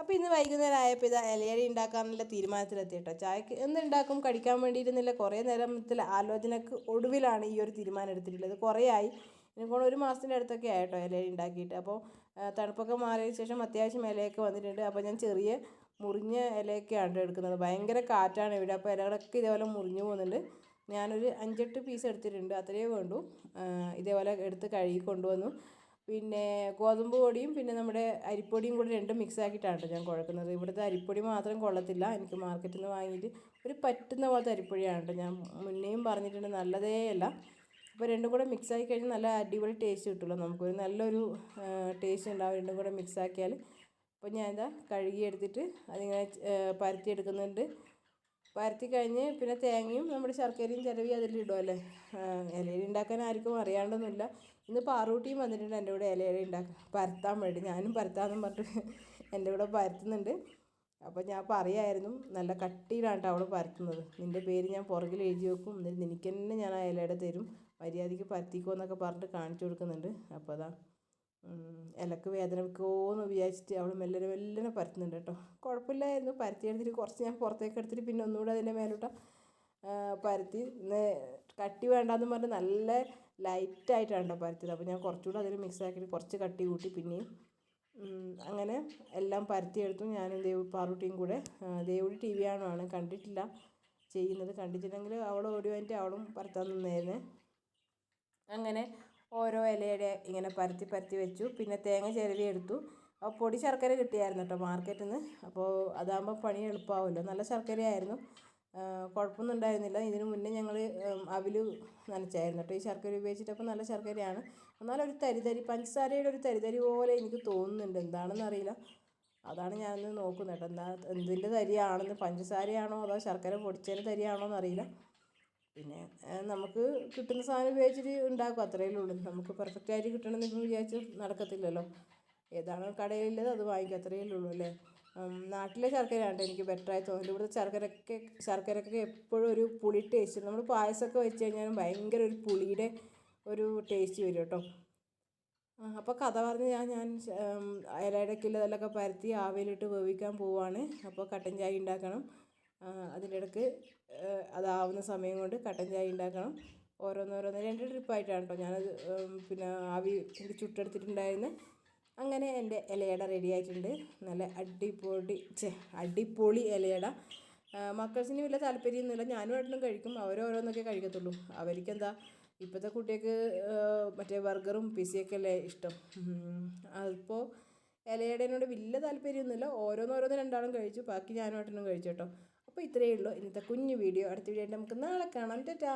അപ്പോൾ ഇന്ന് വൈകുന്നേരം ആയപ്പോൾ ഇതാ ഇലയടി ഉണ്ടാക്കാനുള്ള തീരുമാനത്തിലെത്തി കേട്ടോ ചായക്ക് എന്തുണ്ടാക്കും കടിക്കാൻ വേണ്ടിയിരുന്നില്ല. കുറേ നേരത്തിൽ ആലോചനക്ക് ഒടുവിലാണ് ഈ ഒരു തീരുമാനം എടുത്തിട്ടുള്ളത്. കുറേ ആയി. എനിക്കൊണ്ട് ഒരു മാസത്തിന്റെ അടുത്തൊക്കെ ആയിട്ടോ ഇലയടി ഉണ്ടാക്കിയിട്ട്. അപ്പോൾ തണുപ്പൊക്കെ മാറിയതിന് ശേഷം അത്യാവശ്യം ഇലയൊക്കെ വന്നിട്ടുണ്ട്. അപ്പോൾ ഞാൻ ചെറിയ മുറിഞ്ഞ ഇലയൊക്കെയാണ് എടുക്കുന്നത്. ഭയങ്കര കാറ്റാണ് ഇവിടെ. അപ്പോൾ ഇലകളൊക്കെ ഇതേപോലെ മുറിഞ്ഞു പോകുന്നുണ്ട്. ഞാനൊരു അഞ്ചെട്ട് പീസ് എടുത്തിട്ടുണ്ട്. അത്രയേ വേണ്ടൂ. ഇതേപോലെ എടുത്ത് കഴുകി കൊണ്ടുവന്നു. പിന്നെ ഗോതമ്പ് പൊടിയും പിന്നെ നമ്മുടെ അരിപ്പൊടിയും കൂടി രണ്ടും മിക്സ് ആക്കിയിട്ടാണ് ഞാൻ കുഴക്കുന്നത്. ഇവിടുത്തെ അരിപ്പൊടി മാത്രം കൊള്ളത്തില്ല. എനിക്ക് മാർക്കറ്റിൽ നിന്ന് വാങ്ങിയിട്ട് ഒരു പറ്റുന്ന പോലത്തെ അരിപ്പൊടിയാണ് ഞാൻ മുന്നേയും പറഞ്ഞിട്ടുണ്ട് നല്ലതേ അല്ല. അപ്പോൾ രണ്ടും കൂടെ മിക്സ് ആക്കി കഴിഞ്ഞാൽ നല്ല അടിപൊളി ടേസ്റ്റ് കിട്ടുമല്ലോ നമുക്കൊരു നല്ലൊരു ടേസ്റ്റ് ഉണ്ടാവും രണ്ടും കൂടെ മിക്സ് ആക്കിയാൽ അപ്പോൾ ഞാൻ എന്താ കഴുകി എടുത്തിട്ട് അതിങ്ങനെ പരത്തി പരത്തി കഴിഞ്ഞ് പിന്നെ തേങ്ങയും നമ്മുടെ ശർക്കരയും ചിരവി അതിലിടുമല്ലേ ഇലയിൽ ഉണ്ടാക്കാൻ ആർക്കും അറിയാണ്ടൊന്നുമില്ല. ഇന്ന് പാറൂട്ടിയും വന്നിട്ടുണ്ട് എന്റെ കൂടെ ഇലയില ഉണ്ടാക്കാൻ. പരത്താൻ വേണ്ടി. ഞാനും പരത്താമെന്നും പറഞ്ഞിട്ട് എന്റെ കൂടെ പരത്തുന്നുണ്ട്. അപ്പോൾ ഞാൻ പറയായിരുന്നു നല്ല കട്ടിയിലാണ് അവൾ പരത്തുന്നത്. നിന്റെ പേര് ഞാൻ പുറകിൽ എഴുതി വെക്കും. എന്നിട്ട് നിനക്ക് തന്നെ ഞാൻ ആ ഇലയുടെ തരും. മര്യാദയ്ക്ക് പരത്തിക്കോ എന്നൊക്കെ പറഞ്ഞിട്ട് കാണിച്ചു കൊടുക്കുന്നുണ്ട്. അപ്പോൾ അതാ ഇലക്ക് വേദന വെക്കുമോയെന്ന് വിചാരിച്ചിട്ട് അവൾ മെല്ലനെ മെല്ലനെ പരത്തുന്നുണ്ട് കേട്ടോ. കുഴപ്പമില്ലായിരുന്നു. പരത്തി എടുത്തിട്ട് കുറച്ച് ഞാൻ പുറത്തേക്ക് എടുത്തിട്ട് പിന്നെ ഒന്നുകൂടെ അതിന്റെ മേലോട്ട് പരത്തി. കട്ടി വേണ്ടാന്ന് പറഞ്ഞ് നല്ല ലൈറ്റായിട്ടാണ് കേട്ടോ പരത്തിയത്. അപ്പോൾ ഞാൻ കുറച്ചുകൂടെ അതിൽ മിക്സ് ആക്കിയിട്ട് കുറച്ച് കട്ടി കൂട്ടി പിന്നെയും അങ്ങനെ എല്ലാം പരത്തിയെടുത്തു. ഞാനും ദേവ് പാറുട്ടിയും കൂടെ ദേവുടി ടി വി ആണ് കണ്ടിട്ടില്ല ചെയ്യുന്നത്. കണ്ടിട്ടുണ്ടെങ്കിൽ അവൾ ഓടി വേണ്ടി അവളും പരത്താൻ നിന്നായിരുന്നേ അങ്ങനെ ഓരോ ഇലയുടെ ഇങ്ങനെ പരത്തി പരത്തി വെച്ചു. പിന്നെ തേങ്ങ ചിരവി എടുത്തു. അപ്പോൾ പൊടി ശർക്കര കിട്ടിയായിരുന്നു കേട്ടോ മാർക്കറ്റിൽ നിന്ന് അപ്പോൾ അതാകുമ്പോൾ പണി എളുപ്പമാവുമല്ലോ. നല്ല ശർക്കരയായിരുന്നു. കുഴപ്പമൊന്നും ഉണ്ടായിരുന്നില്ല. ഇതിനു മുന്നേ ഞങ്ങൾ അവിൽ നനച്ചായിരുന്നു കേട്ടോ. ഈ ശർക്കര ഉപയോഗിച്ചിട്ടപ്പോൾ നല്ല ശർക്കരയാണ്. എന്നാലും ഒരു തരിതരി പഞ്ചസാരയുടെ ഒരു തരിതരി പോലെ എനിക്ക് തോന്നുന്നുണ്ട്. എന്താണെന്ന് അറിയില്ല. അതാണ് ഞാനൊന്ന് നോക്കുന്നത് കേട്ടോ. എന്താ എന്തിന്റെ തരിയാണെന്ന്? പഞ്ചസാരയാണോ അതോ ശർക്കര പൊടിച്ചതിന്റെ തരിയാണോ എന്നറിയില്ല. പിന്നെ നമുക്ക് കിട്ടുന്ന സാധനം ഉപയോഗിച്ചിട്ട് ഉണ്ടാക്കും. അത്രയേ ഉള്ളൂ. നമുക്ക് പെർഫെക്റ്റ് ആയിട്ട് കിട്ടണമെന്ന് വിചാരിച്ച് നടക്കത്തില്ലല്ലോ. ഏതാണ് കടയിലുള്ളത് അത് വാങ്ങിക്കും. അത്രയേ ഉള്ളൂ അല്ലേ? നാട്ടിലെ ശർക്കരയാണ് എനിക്ക് ബെറ്ററായി തോന്നുന്നത്. ഇവിടുത്തെ ശർക്കരയൊക്കെ ശർക്കരയൊക്കെ എപ്പോഴും ഒരു പുളി ടേസ്റ്റ് നമ്മൾ പായസമൊക്കെ വെച്ച് കഴിഞ്ഞാൽ ഭയങ്കര ഒരു പുളിയുടെ ഒരു ടേസ്റ്റ് വരും കേട്ടോ. അപ്പോൾ കഥ പറഞ്ഞ് ഞാൻ ഞാൻ ഇലയുടെ കിലതെല്ലൊക്കെ പരത്തി ആവിയിലിട്ട് വേവിക്കാൻ പോവുകയാണ് അപ്പോൾ കട്ടൻ ചായ ഉണ്ടാക്കണം. അതിന്റെ അതാവുന്ന സമയം കൊണ്ട് കട്ടൻ ചായ ഉണ്ടാക്കണം ഓരോന്നോരോന്ന് രണ്ട് ട്രിപ്പായിട്ടാണ് കേട്ടോ ഞാനത് പിന്നെ ആവി ചുട്ടെടുത്തിട്ടുണ്ടായിരുന്നു. അങ്ങനെ എന്റെ ഇലയട റെഡിയായിട്ടുണ്ട് നല്ല അടിപൊളി ചെ അടിപൊളി ഇലയട മക്കൾസിന് വലിയ താല്പര്യമൊന്നുമില്ല ഞാനും ഏട്ടനും കഴിക്കും. അവരോരോന്നൊക്കെ കഴിക്കത്തുള്ളൂ. അവർക്കെന്താ ഇപ്പോഴത്തെ കുട്ടികൾക്ക് മറ്റേ ബർഗറും പിസിയൊക്കെ അല്ലേ ഇഷ്ടം. അതിപ്പോൾ ഇലയടേനോട് വലിയ താല്പര്യമൊന്നുമില്ല ഓരോന്നോരോന്ന് രണ്ടാളും കഴിച്ചു. ബാക്കി ഞാനും ഏട്ടനും കഴിച്ചു കേട്ടോ അപ്പോൾ ഇത്രയേ ഉള്ളൂ. ഇന്നത്തെ കുഞ്ഞു വീഡിയോ. അടുത്ത വീഡിയോ നമുക്ക് നാളെ കാണാം. ടാറ്റാ.